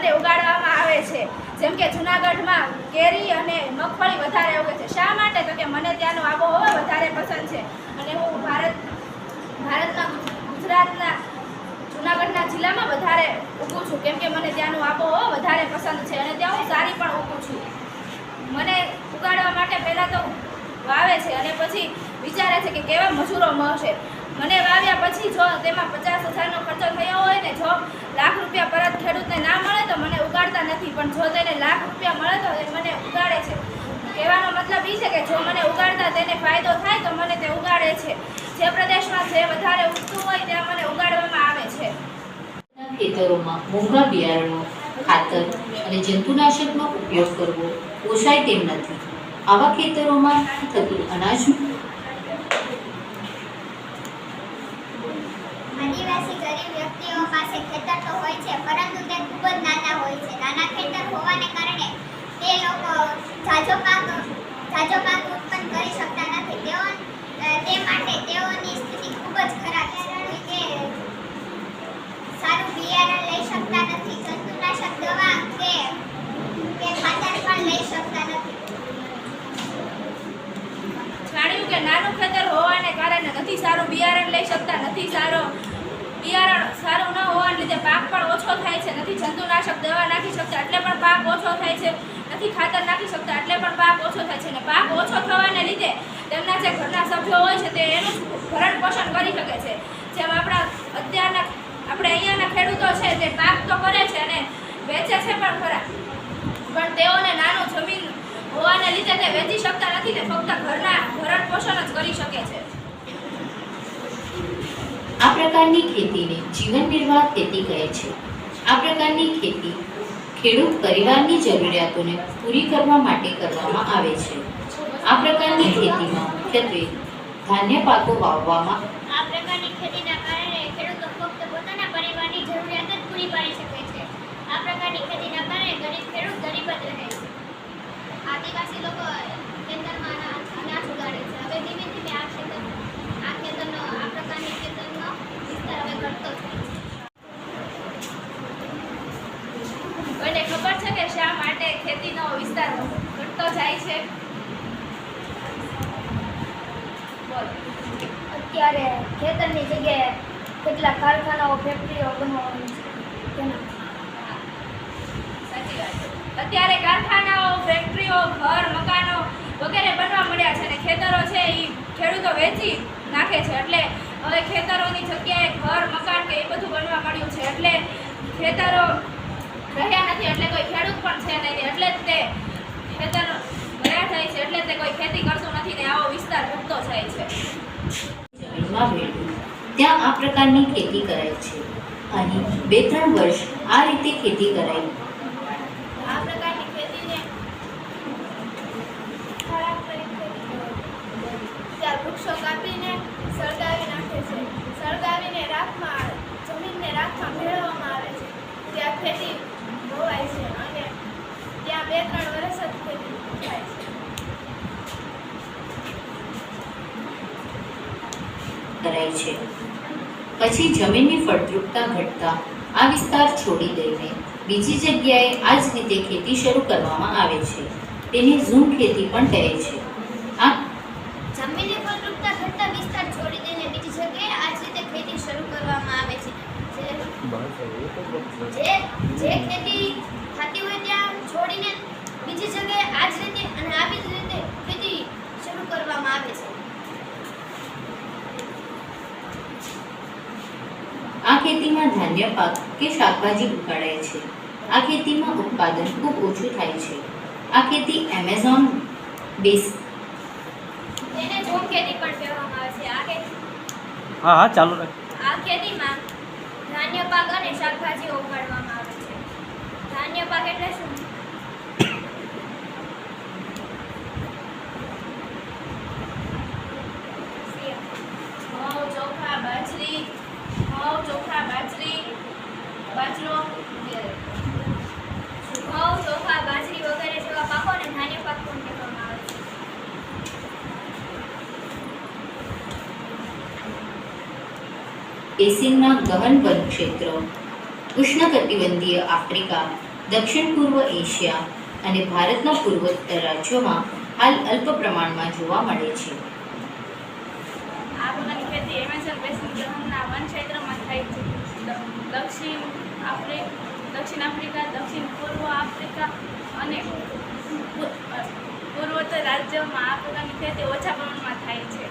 અને ઉગાડવામાં આવે છે. જેમ કે જુનાગઢમાં કેરી અને મગફળી વધારે ઉગે છે. શા માટે? તો કે મને ત્યાંનો આબોહવા વધારે પસંદ છે. અને હું ભારત, ભારતના, ગુજરાતના, જુનાગઢના જિલ્લામાં વધારે ઉગું છું. કેમ કે મને ત્યાંનો આબોહવા વધારે પસંદ છે અને ત્યાં હું સારી પણ ઉગું છું. મને ઉગાડવા માટે પહેલાં તો વાવે છે અને પછી વિચારે છે કે કેવા મજૂરો મળશે. મને વાવ્યા પછી જો તેમાં પચાસ હજારનો ખર્ચો થયો હોય ને જો લાખ રૂપિયા પરત ખેડૂતને ના મળે તો મને ઉગાડતા નથી. પણ જો તેને લાખ રૂપિયા મળે તો એ મને ઉગાડે છે. કહેવાનો મતલબ એ છે કે જો મને ઉગાડતા તેને ફાયદો થાય તો મને તે ઉગાડે છે. જે પ્રદેશમાં જે વધારે ઉગતું હોય ત્યાં મને ઉગાડવામાં આવે છે. ખેતરોમાં મોંઘા બિયારણો, ખાતર અને જંતુનાશકનો ઉપયોગ કરવો પોષાય તેમ નથી. આવા ખેતરોમાં થતું અનાજનું આદિવાસી ગરીબ વ્યક્તિઓ પાસે ખેતર તો હોય છે પરંતુ તે ખૂબ જ નાના હોય છે નાના ખેતર હોવાને કારણે તે લોકો ઝાઝો પાક ઝાઝો પાક ઉત્પન્ન કરી શકતા નથી. તેઓ તે માટે તેઓની સ્થિતિ ખૂબ જ ખરાબ છે. કે સારું બિયારણ લઈ શકતા નથી. જંતુનાશક દવા કે કે ખાતર પણ લઈ શકતા નથી. જાણ્યું કે નાનું ખેતર હોવાને કારણે નથી સારું બિયારણ લઈ શકતા, નથી સારો બિયારણ સારું ન હોવાને લીધે પાક પણ ઓછો થાય છે. નથી જંતુનાશક દવા નાખી શકતા, એટલે પણ પાક ઓછો થાય છે. નથી ખાતર નાખી શકતા, એટલે પણ પાક ઓછો થાય છે. અને પાક ઓછો થવાને લીધે તેમના જે ઘરના સભ્યો હોય છે, તે એનું ભરણ પોષણ કરી શકે છે. જેમ આપણા અત્યારના, આપણે અહીંયાના ખેડૂતો છે, તે પાક તો કરે છે અને વેચે છે પણ ખરા. પણ તેઓને નાનું જમીન હોવાને લીધે તે વેચી શકતા નથી ને ફક્ત ઘરના ભરણ પોષણ જ કરી શકે છે. આ પ્રકારની ખેતીને જીવન નિર્વાહ ખેતી કહે છે. આ પ્રકારની ખેતી ખેડૂત પરિવારની જરૂરિયાતોને પૂરી કરવા માટે કરવામાં આવે છે. આ પ્રકારની ખેતીમાં મુખ્યત્વે ધાન્ય પાકો વાવવામાં આ પ્રકારની ખેતીના કારણે ખેડૂતો ફક્ત પોતાના પરિવારની જરૂરિયાત જ પૂરી પાડી શકે છે. આ પ્રકારની ખેતીના કારણે ગરીબ ખેડૂત ગરીબ જ રહે છે આદિવાસી લોકો ખેતરમાં અનાજ અનાજ ઉગાડે છે હવે ધીમે ધીમે આ ખેતર આ ખેતરનો આ પ્રકારની ખેતરનો વિસ્તાર હવે ઘટતો થાય છે કોઈને ખબર છે કે શા માટે ખેતીનો વિસ્તાર ઘટતો જાય છે? અત્યારે ખેતરની જગ્યાએ કેટલા કારખાનાઓ ફેક્ટરીઓ બનવાની છે. સાચી વાત છે. અત્યારે કારખાનાઓ ફેક્ટરીઓ ઘર મકાનો વગેરે બનવા મળ્યા છે અને ખેતરો છે એ ખેડૂતો વેચી નાખે છે. એટલે હવે ખેતરોની જગ્યાએ ઘર મકાન કે એ બધું બનવા મળ્યું છે. એટલે ખેતરો રહ્યા નથી એટલે કોઈ ખેડૂત પણ છે નહીં એટલે જ તે ખેતર ગયા થાય છે એટલે તે કોઈ ખેતી કરતું નથી ને આવો વિસ્તાર ઘટતો જાય છે. ત્યાં આ પ્રકારની ખેતી કરાય છે. અને બે ત્રણ વર્ષ આ રીતે ખેતી કરાય આ પ્રકારની ખેતીને ખરાબ કરી ખેતી ત્યાં વૃક્ષો કાપીને સળગાવી નાખે છે. સળગાવીને રાખમાં જમીનને રાખમાં ભેળવવામાં આવે છે. ત્યાં ખેતી ધોવાય છે અને ત્યાં બે ત્રણ વર્ષ જ ખેતી થાય છે કરાય છે. પછી જમીનની ફળદ્રુપતા ઘટતા આ વિસ્તાર છોડી દઈને બીજી જગ્યાએ આ જ રીતે ખેતી શરૂ કરવામાં આવે છે. તેને ઝૂમ ખેતી પણ કહે છે. આ જમીનની ફળદ્રુપતા ઘટતા વિસ્તાર છોડી દઈને બીજી જગ્યાએ આ જ રીતે ખેતી શરૂ કરવામાં આવે છે. જે જે ખેતી થતી હોય ત્યાં છોડીને બીજી જગ્યાએ આ જ રીતે અને આવી જ રીતે ખેતી શરૂ કરવામાં આવે છે આ ખેતીમાં ધાન્ય પાક કે શાકભાજી ઉગાડાય છે. આ ખેતીમાં ઉત્પાદન ખૂબ ઓછું થાય છે. આ ખેતી એમેઝોન બેસ તેને ઝૂમ ખેતી પણ કહેવામાં આવે છે. આ ખેતી હા હા ચાલુ રાખ. આ ખેતીમાં ધાન્ય પાક અને શાકભાજી ઉગાડવામાં આવે છે. ધાન્ય પાક એટલે શું ઘઉં ચોખા બાજરી ઘઉં ચોખા બાજરી બાજરો વગેરે ઘઉં ચોખા બાજરી વગેરે જેવા પાકોને ધાન્ય પાક પણ કહેવામાં આવે છે એસિનના ગહન વન ક્ષેત્ર ઉષ્ણકટિબંધીય આફ્રિકા દક્ષિણ પૂર્વ એશિયા અને ભારતના પૂર્વોત્તર રાજ્યોમાં હાલ અલ્પ પ્રમાણમાં જોવા મળે છે. આ પ્રકારની ખેતી એમેઝોન બેસિન ગ્રહણના વન ક્ષેત્રમાં થાય છે. દક્ષિણ દક્ષિણ આફ્રિકા દક્ષિણ પૂર્વ આફ્રિકા અને પૂર્વોત્તર રાજ્યોમાં આ પ્રકારની ખેતી ઓછા પ્રમાણમાં થાય છે.